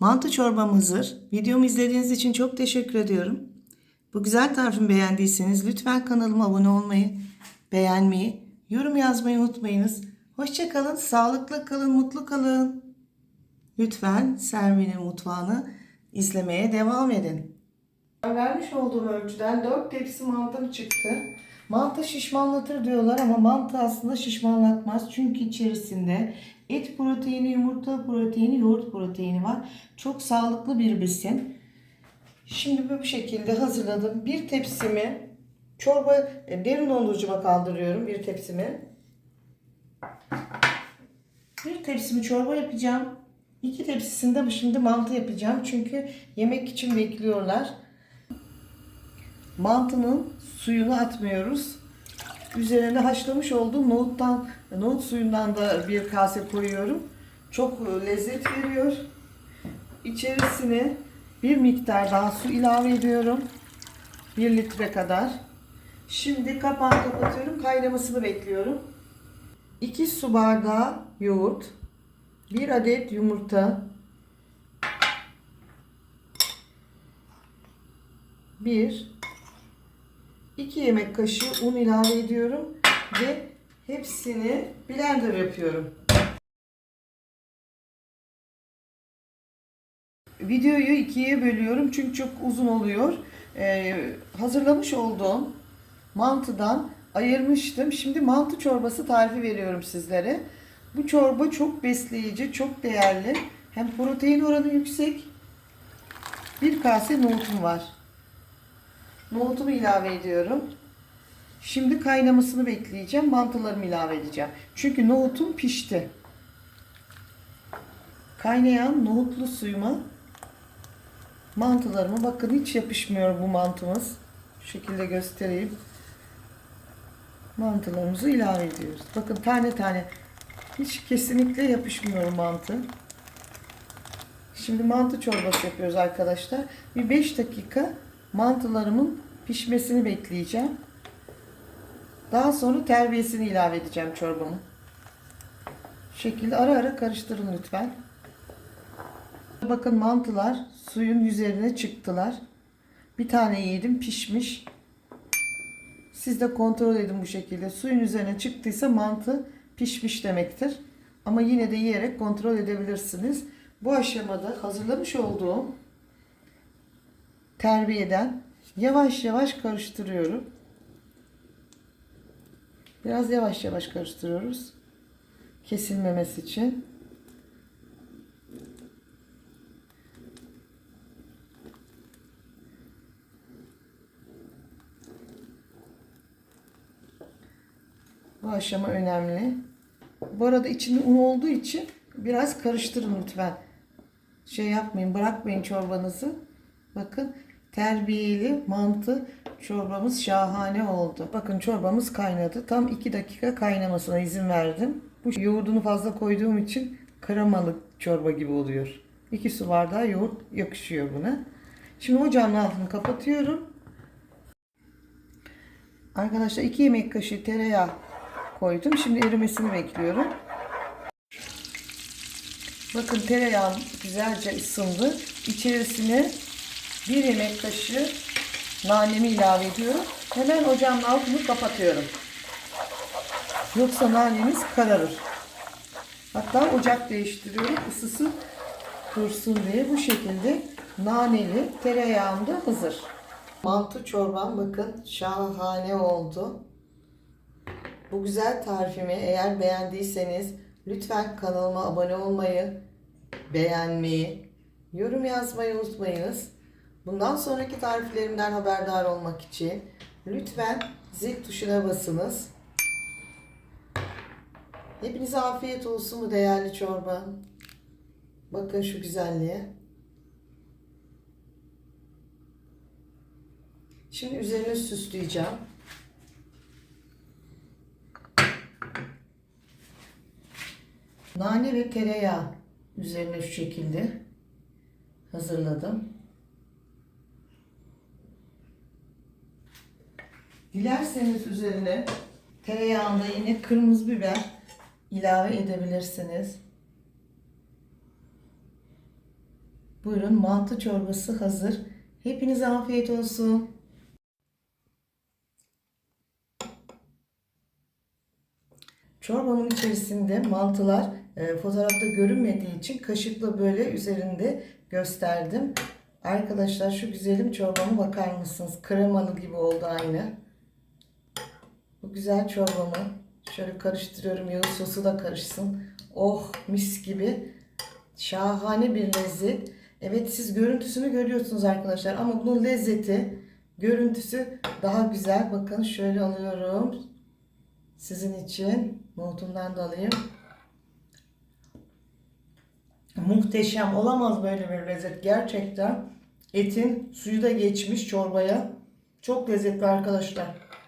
Mantı çorbam hazır. Videomu izlediğiniz için çok teşekkür ediyorum. Bu güzel tarifimi beğendiyseniz lütfen kanalıma abone olmayı, beğenmeyi, yorum yazmayı unutmayınız. Hoşçakalın, sağlıklı kalın, mutlu kalın. Lütfen Sermin'in mutfağını izlemeye devam edin. Vermiş olduğum ölçüden 4 tepsi mantım çıktı. Mantı şişmanlatır diyorlar ama mantı aslında şişmanlatmaz. Çünkü içerisinde et proteini, yumurta proteini, yoğurt proteini var. Çok sağlıklı bir besin. Şimdi bu şekilde hazırladım. Bir tepsimi çorba e, derin dondurucuma kaldırıyorum. Bir tepsimi. Bir tepsimi çorba yapacağım. İki tepsisinde şimdi mantı yapacağım. Çünkü yemek için bekliyorlar. Mantının suyunu atmıyoruz. Üzerine haşlamış olduğum nohuttan, nohut suyundan da bir kase koyuyorum. Çok lezzet veriyor. İçerisine bir miktar daha su ilave ediyorum. 1 litre kadar. Şimdi kapağını kapatıyorum. Kaynamasını bekliyorum. 2 su bardağı yoğurt. 1 adet yumurta. 1 2 yemek kaşığı un ilave ediyorum ve hepsini blender yapıyorum. Videoyu ikiye bölüyorum çünkü çok uzun oluyor. Ee, hazırlamış olduğum mantıdan ayırmıştım. Şimdi mantı çorbası tarifi veriyorum sizlere. Bu çorba çok besleyici, çok değerli. Hem protein oranı yüksek. Bir kase nohutum var. Nohutumu ilave ediyorum. Şimdi kaynamasını bekleyeceğim. Mantılarımı ilave edeceğim. Çünkü nohutum pişti. Kaynayan nohutlu suyuma mantılarımı bakın hiç yapışmıyor bu mantımız. Şu şekilde göstereyim. Mantılarımızı ilave ediyoruz. Bakın tane tane hiç kesinlikle yapışmıyor mantı. Şimdi mantı çorbası yapıyoruz arkadaşlar. Bir 5 dakika mantılarımın pişmesini bekleyeceğim. Daha sonra terbiyesini ilave edeceğim çorbamın. Şu şekilde ara ara karıştırın lütfen. Bakın mantılar suyun üzerine çıktılar. Bir tane yedim pişmiş. Siz de kontrol edin bu şekilde. Suyun üzerine çıktıysa mantı pişmiş demektir. Ama yine de yiyerek kontrol edebilirsiniz. Bu aşamada hazırlamış olduğum terbiyeden yavaş yavaş karıştırıyorum. Biraz yavaş yavaş karıştırıyoruz. Kesilmemesi için. Bu aşama önemli. Bu arada içinde un olduğu için biraz karıştırın lütfen. Şey yapmayın, bırakmayın çorbanızı. Bakın terbiyeli mantı çorbamız şahane oldu. Bakın çorbamız kaynadı. Tam 2 dakika kaynamasına izin verdim. Bu yoğurdunu fazla koyduğum için kremalı çorba gibi oluyor. 2 su bardağı yoğurt yakışıyor buna. Şimdi ocağın altını kapatıyorum. Arkadaşlar 2 yemek kaşığı tereyağı koydum. Şimdi erimesini bekliyorum. Bakın tereyağım güzelce ısındı. İçerisine bir yemek kaşığı nanemi ilave ediyorum. Hemen ocağın altını kapatıyorum. Yoksa nanemiz kararır. Hatta ocak değiştiriyorum. ısısı dursun diye bu şekilde naneli tereyağım da hazır. Mantı çorbam bakın şahane oldu. Bu güzel tarifimi eğer beğendiyseniz lütfen kanalıma abone olmayı, beğenmeyi, yorum yazmayı unutmayınız. Bundan sonraki tariflerimden haberdar olmak için lütfen zil tuşuna basınız. Hepinize afiyet olsun bu değerli çorba. Bakın şu güzelliğe. Şimdi üzerine süsleyeceğim. Nane ve tereyağı üzerine şu şekilde hazırladım. Dilerseniz üzerine tereyağında yine kırmızı biber ilave edebilirsiniz. Buyurun mantı çorbası hazır. Hepinize afiyet olsun. Çorbamın içerisinde mantılar e, fotoğrafta görünmediği için kaşıkla böyle üzerinde gösterdim. Arkadaşlar şu güzelim çorbama bakar mısınız? Kremalı gibi oldu aynı. Bu güzel çorbamı şöyle karıştırıyorum. Yağı sosu da karışsın. Oh mis gibi. Şahane bir lezzet. Evet siz görüntüsünü görüyorsunuz arkadaşlar ama bunun lezzeti, görüntüsü daha güzel. Bakın şöyle alıyorum. Sizin için nohutumdan da alayım. Muhteşem olamaz böyle bir lezzet gerçekten. Etin suyu da geçmiş çorbaya. Çok lezzetli arkadaşlar.